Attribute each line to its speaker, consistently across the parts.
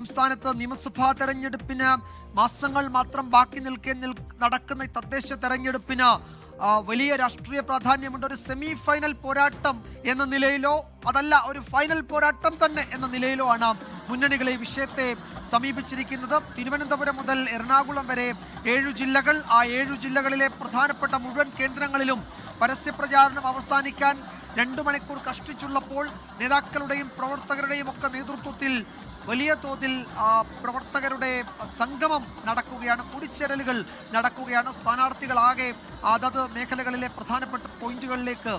Speaker 1: സംസ്ഥാനത്ത് നിയമസഭാ തെരഞ്ഞെടുപ്പിന് മാസങ്ങൾ മാത്രം ബാക്കി നിൽക്കേ നിൽ- നടക്കുന്ന തദ്ദേശ തെരഞ്ഞെടുപ്പിന് വലിയ രാഷ്ട്രീയ പ്രാധാന്യമുണ്ട്. ഒരു സെമി ഫൈനൽ പോരാട്ടം എന്ന നിലയിലോ അതല്ല ഒരു ഫൈനൽ പോരാട്ടം തന്നെ എന്ന നിലയിലോ ആണ് മുന്നണികൾ ഈ വിഷയത്തെ സമീപിച്ചിരിക്കുന്നത്. തിരുവനന്തപുരം മുതൽ എറണാകുളം വരെ ഏഴു ജില്ലകൾ ആ ഏഴു ജില്ലകളിലെ പ്രധാനപ്പെട്ട മുഴുവൻ കേന്ദ്രങ്ങളിലും പരസ്യപ്രചാരണം അവസാനിക്കാൻ രണ്ടു മണിക്കൂർ കഷ്ടിച്ചുള്ളപ്പോൾ നേതാക്കളുടെയും പ്രവർത്തകരുടെയും ഒക്കെ നേതൃത്വത്തിൽ വലിയ തോതിൽ പ്രവർത്തകരുടെ സംഗമം നടക്കുകയാണ് കൂടിച്ചേരലുകൾ നടക്കുകയാണ്. സ്ഥാനാർത്ഥികളാകെ അതത് മേഖലകളിലെ പ്രധാനപ്പെട്ട പോയിന്റുകളിലേക്ക്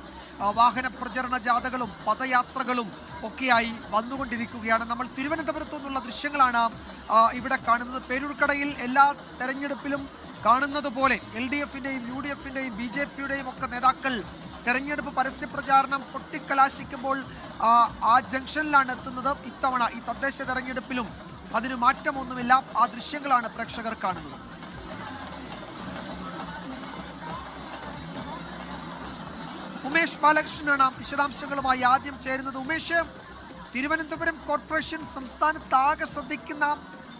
Speaker 1: വാഹന പ്രചരണ ജാഥകളും പദയാത്രകളും ഒക്കെയായി വന്നുകൊണ്ടിരിക്കുകയാണ്. നമ്മൾ തിരുവനന്തപുരത്തു നിന്നുള്ള ദൃശ്യങ്ങളാണ് ഇവിടെ കാണുന്നത്. പേരൂർക്കടയിൽ എല്ലാ തെരഞ്ഞെടുപ്പിലും കാണുന്നത് പോലെ എൽ ഡി എഫിന്റെയും യു ഡി എഫിന്റെയും ബി ജെ പിയുടെയും ഒക്കെ നേതാക്കൾ തെരഞ്ഞെടുപ്പ് പരസ്യ പ്രചാരണം പൊട്ടിക്കലാശിക്കുമ്പോൾ ആ, ജംഗ്ഷനിലാണ് എത്തുന്നത്. ഇത്തവണ ഈ തദ്ദേശ തെരഞ്ഞെടുപ്പിലും അതിന് മാറ്റമൊന്നുമില്ല. ആ ദൃശ്യങ്ങളാണ് പ്രേക്ഷകർ കാണുന്നത്. ഉമേഷ് ബാലകൃഷ്ണനാണ് വിശദാംശങ്ങളുമായി ആദ്യം ചേരുന്നത്. ഉമേഷ് തിരുവനന്തപുരം കോർപ്പറേഷൻ സംസ്ഥാനത്താകെ ശ്രദ്ധിക്കുന്ന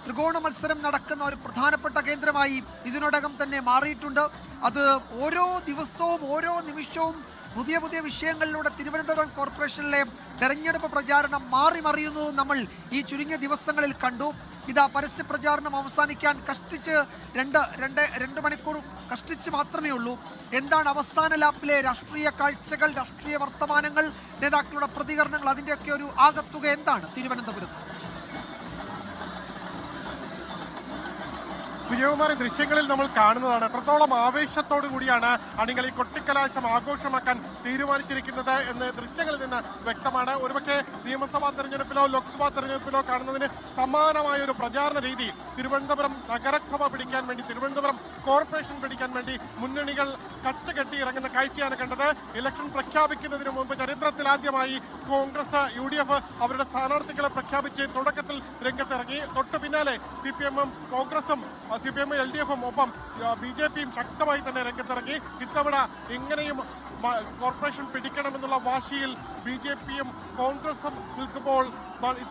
Speaker 1: ത്രികോണ മത്സരം നടക്കുന്ന ഒരു പ്രധാനപ്പെട്ട കേന്ദ്രമായി ഇതിനോടകം തന്നെ മാറിയിട്ടുണ്ട്. അത് ഓരോ ദിവസവും ഓരോ നിമിഷവും പുതിയ പുതിയ വിഷയങ്ങളിലൂടെ തിരുവനന്തപുരം കോർപ്പറേഷനിലെ തെരഞ്ഞെടുപ്പ് പ്രചാരണം മാറി മറിയുന്നത് നമ്മൾ ഈ ചുരുങ്ങിയ ദിവസങ്ങളിൽ കണ്ടു. ഇതാ പരസ്യ പ്രചാരണം അവസാനിക്കാൻ കഷ്ടിച്ച് രണ്ട് രണ്ട് രണ്ട് മണിക്കൂർ കഷ്ടിച്ച് മാത്രമേ ഉള്ളൂ. എന്താണ് അവസാന ലാപ്പിലെ രാഷ്ട്രീയ കാഴ്ചകൾ രാഷ്ട്രീയ വർത്തമാനങ്ങൾ? നേതാക്കളുടെ പ്രതികരണങ്ങൾ അതിന്റെയൊക്കെ ഒരു ആകത്തുക എന്താണ് തിരുവനന്തപുരത്ത്?
Speaker 2: വിജയകുമാരി ദൃശ്യങ്ങളിൽ നമ്മൾ കാണുന്നതാണ്. എത്രത്തോളം ആവേശത്തോടു കൂടിയാണ് അണികൾ ഈ കൊട്ടിക്കലാശം ആഘോഷമാക്കാൻ തീരുമാനിച്ചിരിക്കുന്നത് എന്ന് ദൃശ്യങ്ങളിൽ നിന്ന് വ്യക്തമാണ്. ഒരുപക്ഷെ നിയമസഭാ തെരഞ്ഞെടുപ്പിലോ ലോക്സഭാ തെരഞ്ഞെടുപ്പിലോ കാണുന്നതിന് സമാനമായ ഒരു പ്രചാരണ രീതി തിരുവനന്തപുരം നഗരസഭ പിടിക്കാൻ വേണ്ടി തിരുവനന്തപുരം കോർപ്പറേഷൻ പിടിക്കാൻ വേണ്ടി മുന്നണികൾ കച്ചകെട്ടി ഇറങ്ങുന്ന കാഴ്ചയാണ് കണ്ടത്. ഇലക്ഷൻ പ്രഖ്യാപിക്കുന്നതിന് മുമ്പ് ചരിത്രത്തിലാദ്യമായി കോൺഗ്രസ് യു ഡി എഫ് അവരുടെ സ്ഥാനാർത്ഥികളെ പ്രഖ്യാപിച്ച് തുടക്കത്തിൽ രംഗത്തിറങ്ങി. തൊട്ടു പിന്നാലെ സി പി എമ്മും കോൺഗ്രസും സി പി എമ്മും എൽ ഡി എഫും ഒപ്പം ബി ജെ പിയും ശക്തമായി തന്നെ രംഗത്തിറങ്ങി. ഇത്തവണ എങ്ങനെയും കോർപ്പറേഷൻ പിടിക്കണമെന്നുള്ള വാശിയിൽ ബി ജെ പിയും കോൺഗ്രസും നിൽക്കുമ്പോൾ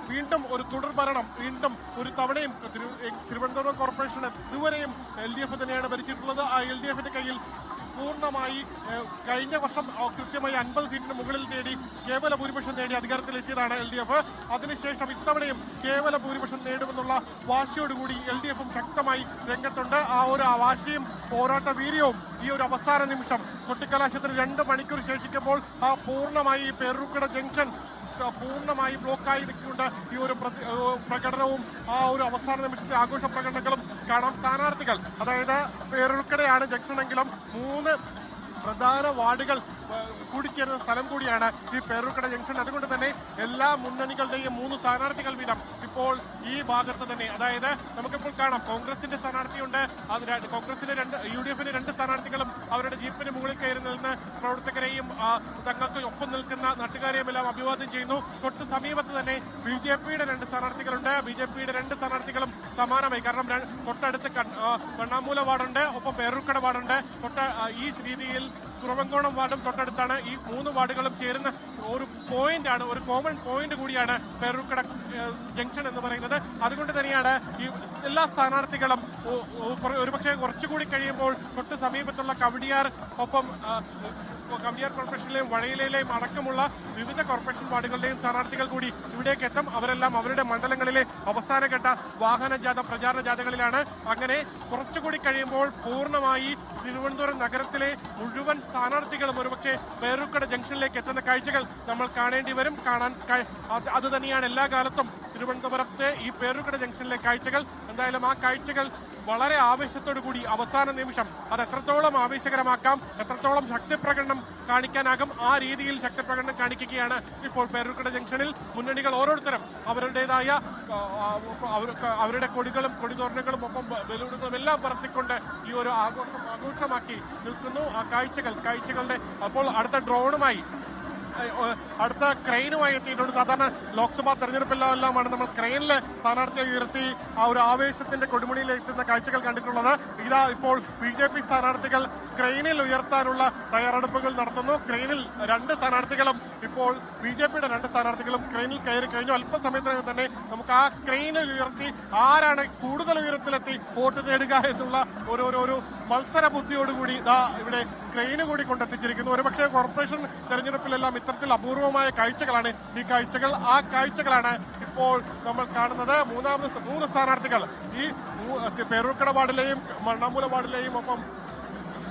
Speaker 2: വീണ്ടും ഒരു തുടർ ഭരണം വീണ്ടും ഒരു തവണയും തിരു- തിരുവനന്തപുരം കോർപ്പറേഷൻ ഇതുവരെയും എൽ ഡി എഫ് തന്നെയാണ് ഭരിച്ചിട്ടുള്ളത്. ആ എൽ ഡി എഫിന്റെ കയ്യിൽ പൂർണമായി കഴിഞ്ഞ വർഷം കൃത്യമായി അൻപത് സീറ്റിന് മുകളിൽ നേടി കേവല ഭൂരിപക്ഷം നേടി അധികാരത്തിലെത്തിയതാണ് എൽ ഡി എഫ്. അതിനുശേഷം ഇത്തവണയും കേവല ഭൂരിപക്ഷം നേടുമെന്നുള്ള വാശിയോടുകൂടി എൽ ഡി എഫും ശക്തമായി രംഗത്തുണ്ട്. ആ ഒരു വാശിയും പോരാട്ട വീര്യവും ഈ ഒരു അവസാന നിമിഷം കൊട്ടിക്കലാശത്തിന് രണ്ട് മണിക്കൂർ ശേഷിക്കുമ്പോൾ ആ പൂർണമായി പേരൂക്കട ജംഗ്ഷൻ പൂർണമായി ബ്ലോക്കായി നിൽക്കുന്നുണ്ട്. ഈ ഒരു പ്രകടനവും ആ ഒരു അവസാന നിമിഷത്തെ ആഘോഷ പ്രകടനങ്ങളും കാണാം. സ്ഥാനാർത്ഥികൾ അതായത് പേരൂർക്കടയാണ് ജംഗ്ഷനെങ്കിലും മൂന്ന് പ്രധാന വാർഡുകൾ കൂടിച്ചേരുന്ന സ്ഥലം കൂടിയാണ് ഈ പേരൂർക്കട ജംഗ്ഷൻ. അതുകൊണ്ട് തന്നെ എല്ലാ മുന്നണികളുടെയും മൂന്ന് സ്ഥാനാർത്ഥികൾ വീതം ഇപ്പോൾ ഈ ഭാഗത്ത് തന്നെ. അതായത് നമുക്കിപ്പോൾ കാണാം കോൺഗ്രസിന്റെ സ്ഥാനാർത്ഥിയുണ്ട്. അത് കോൺഗ്രസിന്റെ രണ്ട് യു ഡി എഫിന്റെ രണ്ട് സ്ഥാനാർത്ഥികളും അവരുടെ ജീപ്പിന് മുകളിൽ കയറി നിന്ന് പ്രവർത്തകരെയും തങ്ങൾക്ക് ഒപ്പം നിൽക്കുന്ന നാട്ടുകാരെയും എല്ലാം അഭിവാദ്യം ചെയ്യുന്നു. തൊട്ട് സമീപത്ത് തന്നെ ബി ജെ പിയുടെ രണ്ട് സ്ഥാനാർത്ഥികളുണ്ട്. ബി ജെ പിയുടെ രണ്ട് സ്ഥാനാർത്ഥികളും സമാനമായി. കാരണം തൊട്ടടുത്ത് കണ്ണാമൂല വാർഡുണ്ട്. ഒപ്പം പേരൂർക്കട വാർഡുണ്ട്. തൊട്ട് ഈ രീതിയിൽ കുറവങ്കോണം വാർഡും തൊട്ടടുത്താണ് ഈ മൂന്ന് വാർഡുകളും ചേരുന്ന ഒരു പോയിന്റ് ആണ് ഒരു കോമൺ പോയിന്റ് കൂടിയാണ് പേരൂർക്കട ജംഗ്ഷൻ എന്ന് പറയുന്നത്. അതുകൊണ്ട് തന്നെയാണ് ഈ എല്ലാ സ്ഥാനാർത്ഥികളും ഒരുപക്ഷെ കുറച്ചുകൂടി കഴിയുമ്പോൾ തൊട്ട് സമീപത്തുള്ള കവടിയാർ ഒപ്പം ആ, കവടിയാർ കോർപ്പറേഷനിലെയും വഴയിലെയും അടക്കമുള്ള വിവിധ കോർപ്പറേഷൻ വാർഡുകളുടെയും സ്ഥാനാർത്ഥികൾ കൂടി ഇവിടേക്ക് എത്തും. അവരെല്ലാം അവരുടെ മണ്ഡലങ്ങളിലെ അവസാനഘട്ട വാഹന ജാഥ പ്രചാരണ ജാഥകളിലാണ്. അങ്ങനെ കുറച്ചുകൂടി കഴിയുമ്പോൾ പൂർണമായി തിരുവനന്തപുരം നഗരത്തിലെ മുഴുവൻ സ്ഥാനാർത്ഥികളും ഒരുപക്ഷെ പേരൂക്കട ജംഗ്ഷനിലേക്ക് എത്തുന്ന കാഴ്ചകൾ നമ്മൾ കാണേണ്ടി വരും. കാണാൻ അത് തന്നെയാണ് എല്ലാ കാലത്തും തിരുവനന്തപുരത്തെ ഈ പേരുകട ജംഗ്ഷനിലെ കാഴ്ചകൾ. എന്തായാലും ആ കാഴ്ചകൾ വളരെ ആവേശത്തോടു കൂടി അവസാന നിമിഷം അത് എത്രത്തോളം ആവേശകരമാക്കാം എത്രത്തോളം ശക്തിപ്രകടനം കാണിക്കാനാകും ആ രീതിയിൽ ശക്തിപ്രകടനം കാണിക്കുകയാണ് ഇപ്പോൾ പേരൂർക്കട ജംഗ്ഷനിൽ. മുന്നണികൾ ഓരോരുത്തരും അവരുടേതായ അവരുടെ കൊടികളും കൊടിതോരണങ്ങളും ഒപ്പം ബലൂണുകളും എല്ലാം പറത്തിക്കൊണ്ട് ഈ ഒരു ആഘോഷം ആഘോഷമാക്കി നിൽക്കുന്നു. ആ കാഴ്ചകൾ കാഴ്ചകളുടെ അപ്പോൾ അടുത്ത ഡ്രോണുമായി അടുത്ത ക്രെയിനുമായി എത്തിയിട്ടുണ്ട്. സാധാരണ ലോക്സഭാ തെരഞ്ഞെടുപ്പിലെല്ലാമാണ് നമ്മൾ ക്രെയിനിൽ സ്ഥാനാർത്ഥിയെ ഉയർത്തി ആ ഒരു ആവേശത്തിന്റെ കൊടുമുടിയിൽ എത്തുന്ന കാഴ്ചകൾ കണ്ടിട്ടുള്ളത്. ഇതാ ഇപ്പോൾ ബി ജെ പി സ്ഥാനാർത്ഥികൾ ക്രെയിനിൽ ഉയർത്താനുള്ള തയ്യാറെടുപ്പുകൾ നടത്തുന്നു. ക്രെയിനിൽ രണ്ട് സ്ഥാനാർത്ഥികളും ഇപ്പോൾ ബി ജെ പിയുടെ രണ്ട് സ്ഥാനാർത്ഥികളും ക്രെയിനിൽ കയറി കഴിഞ്ഞു. അല്പസമയത്തിനകം തന്നെ നമുക്ക് ആ ക്രെയിനിൽ ഉയർത്തി ആരാണ് കൂടുതൽ ഉയരത്തിലെത്തി വോട്ട് നേടുക എന്നുള്ള ഒരു ഒരു മത്സര ബുദ്ധിയോടുകൂടി ഇതാ ഇവിടെ ക്രെയിന് കൂടി കൊണ്ടെത്തിച്ചിരിക്കുന്നു. ഒരുപക്ഷെ കോർപ്പറേഷൻ തെരഞ്ഞെടുപ്പിലെല്ലാം ഇത്തരത്തിൽ അപൂർവമായ കാഴ്ചകളാണ് ഈ കാഴ്ചകൾ. ആ കാഴ്ചകളാണ് ഇപ്പോൾ നമ്മൾ കാണുന്നത്. മൂന്നാമത് മൂന്ന് സ്ഥാനാർത്ഥികൾ ഈ പേരൂർക്കട വാർഡിലെയും മണ്ണാമൂല വാർഡിലെയും ഒപ്പം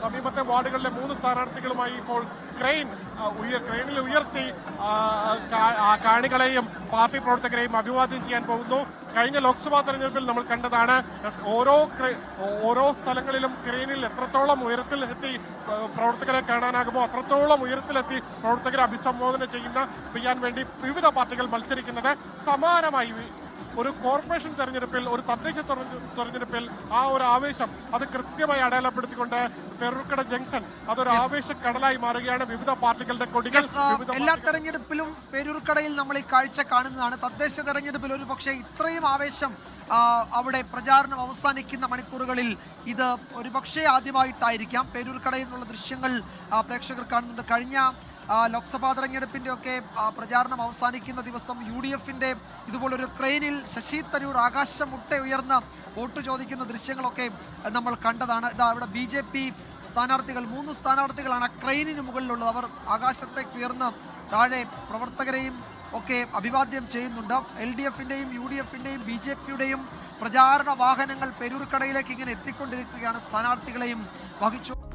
Speaker 2: സമീപത്തെ വാർഡുകളിലെ മൂന്ന് സ്ഥാനാർത്ഥികളുമായി ഇപ്പോൾ ക്രെയിൻ ക്രെയിനിൽ ഉയർത്തി കാണികളെയും പാർട്ടി പ്രവർത്തകരെയും അഭിവാദ്യം ചെയ്യാൻ പോകുന്നു. കഴിഞ്ഞ ലോക്സഭാ തെരഞ്ഞെടുപ്പിൽ നമ്മൾ കണ്ടതാണ് ഓരോ ഓരോ സ്ഥലങ്ങളിലും ക്രെയിനിൽ എത്രത്തോളം ഉയരത്തിൽ എത്തി പ്രവർത്തകരെ കാണാനാകുമോ അത്രത്തോളം ഉയരത്തിലെത്തി പ്രവർത്തകരെ അഭിസംബോധന ചെയ്യുന്ന ചെയ്യാൻ വേണ്ടി വിവിധ പാർട്ടികൾ മത്സരിക്കുന്നത് സമാനമായി ഒരു കോർപ്പറേഷൻ തെരഞ്ഞെടുപ്പിൽ ഒരു തദ്ദേശ തെരഞ്ഞെ- തെരഞ്ഞെടുപ്പിൽ ആ ഒരു ആവേശം അത് കൃത്യമായി അടയാളപ്പെടുത്തിക്കൊണ്ട് പെരുക്കട ജംഗ്ഷൻ അതൊരു ആവേശ കടലായി മാറുകയാണ്. വിവിധ പാർട്ടികളുടെ കൊടികൾ
Speaker 1: എല്ലാ തെരഞ്ഞെടുപ്പിലും പേരൂർക്കടയിൽ നമ്മൾ ഈ കാഴ്ച കാണുന്നതാണ്. തദ്ദേശ തെരഞ്ഞെടുപ്പിൽ ഒരു പക്ഷേ ഇത്രയും ആവേശം അവിടെ പ്രചാരണം അവസാനിക്കുന്ന മണിക്കൂറുകളിൽ ഇത് ഒരുപക്ഷേ ആദ്യമായിട്ടായിരിക്കാം. പേരൂർക്കടയിൽ നിന്നുള്ള ദൃശ്യങ്ങൾ പ്രേക്ഷകർ കാണുന്നുണ്ട്. കഴിഞ്ഞ ലോക്സഭാ തെരഞ്ഞെടുപ്പിന്റെ ഒക്കെ പ്രചാരണം അവസാനിക്കുന്ന ദിവസം യു ഡി എഫിന്റെ ഇതുപോലൊരു ക്രെയിനിൽ ശശി തരൂർ ആകാശം മുട്ട ഉയർന്ന് വോട്ട് ചോദിക്കുന്ന ദൃശ്യങ്ങളൊക്കെ നമ്മൾ കണ്ടതാണ്. ഇതാ ഇവിടെ ബി ജെ പി സ്ഥാനാർത്ഥികൾ മൂന്ന് സ്ഥാനാർത്ഥികളാണ് ആ ട്രെയിനിന് മുകളിലുള്ളത്. അവർ ആകാശത്തേക്ക് ഉയർന്ന് താഴെ പ്രവർത്തകരെയും ഒക്കെ അഭിവാദ്യം ചെയ്യുന്നുണ്ട്. എൽ ഡി എഫിന്റെയും യു ഡി എഫിന്റെയും ബി ജെ പിയുടെയും പ്രചാരണ വാഹനങ്ങൾ പെരൂർക്കടയിലേക്ക് ഇങ്ങനെ എത്തിക്കൊണ്ടിരിക്കുകയാണ്. സ്ഥാനാർത്ഥികളെയും വഹിച്ചു